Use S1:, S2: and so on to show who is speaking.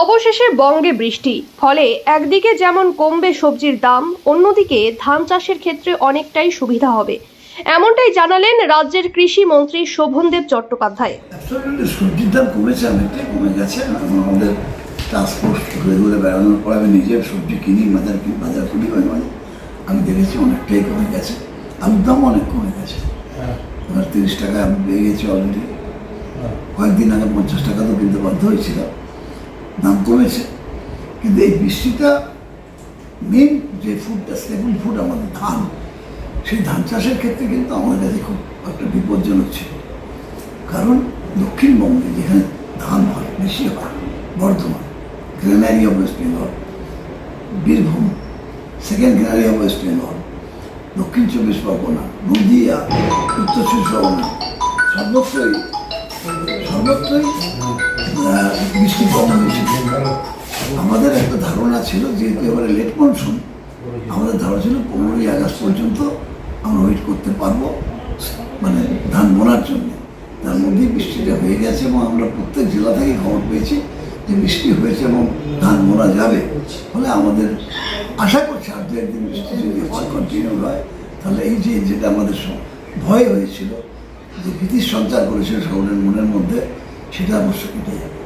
S1: অবশেষে বঙ্গে বৃষ্টি। ফলে একদিকে যেমন কমবে সবজির দাম অন্যদিকে ধান চাষের ক্ষেত্রে অনেকটাই সুবিধা হবে। এমনটাই জানালেন রাজ্যের কৃষি মন্ত্রী শোভনদেব চট্টোপাধ্যায়।
S2: সবজির দাম কমেছে অনেকটাই কমে গেছে। আমাদের ট্রান্সপোর্ট ঘুরে ঘুরে বেড়ানোর পর আমি নিজের সবজি কিনি বাজার কিনি বাজার করি মাঝে মাঝে আমি দেখেছি অনেকটাই কমে গেছে। আলুর দাম অনেক কমে গেছে। এবার তিরিশ টাকা আমি পেয়ে গেছি অলরেডি কয়েকদিন আগে পঞ্চাশ টাকা তো কিনতে বাধ্য হয়েছিল দাম কমেছে কিন্তু এই বৃষ্টিটা মেন যে ফুডটা স্টেবল ফুড আমাদের ধান। সেই ধান চাষের ক্ষেত্রে কিন্তু আমাদের কাছে খুব একটা বিপজ্জনক ছিল। কারণ দক্ষিণবঙ্গে যেখানে ধান হয়, বেশি হয়, Bardhaman, granary of West Bengal, Birbhum, second granary of West Bengal, দক্ষিণ চব্বিশ পরগনা, নদিয়া, উত্তর চব্বিশ পরগনা, সর্বত্রই সর্বত্রই বৃষ্টি কম হয়েছিল আমাদের একটা ধারণা ছিল যেহেতু এবারে লেট মনসুন আমাদের ধারণা ছিল পনেরোই আগস্ট পর্যন্ত আমরা ওয়েট করতে পারব মানে ধান বোনার জন্য। তার মধ্যেই বৃষ্টিটা হয়ে গেছে এবং আমরা প্রত্যেক জেলা থেকে খবর পেয়েছি যে বৃষ্টি হয়েছে এবং ধান বোনা যাবে। ফলে আমাদের আশা করছি আর দু একদিন বৃষ্টি যদি হয় কন্টিনিউ হয়, তাহলে এই যে যেটা আমাদের ভয় হয়েছিল, যে ভীতির সঞ্চার করেছিল সকলের মনের মধ্যে, সেটা অবশ্য কেটে যাবে।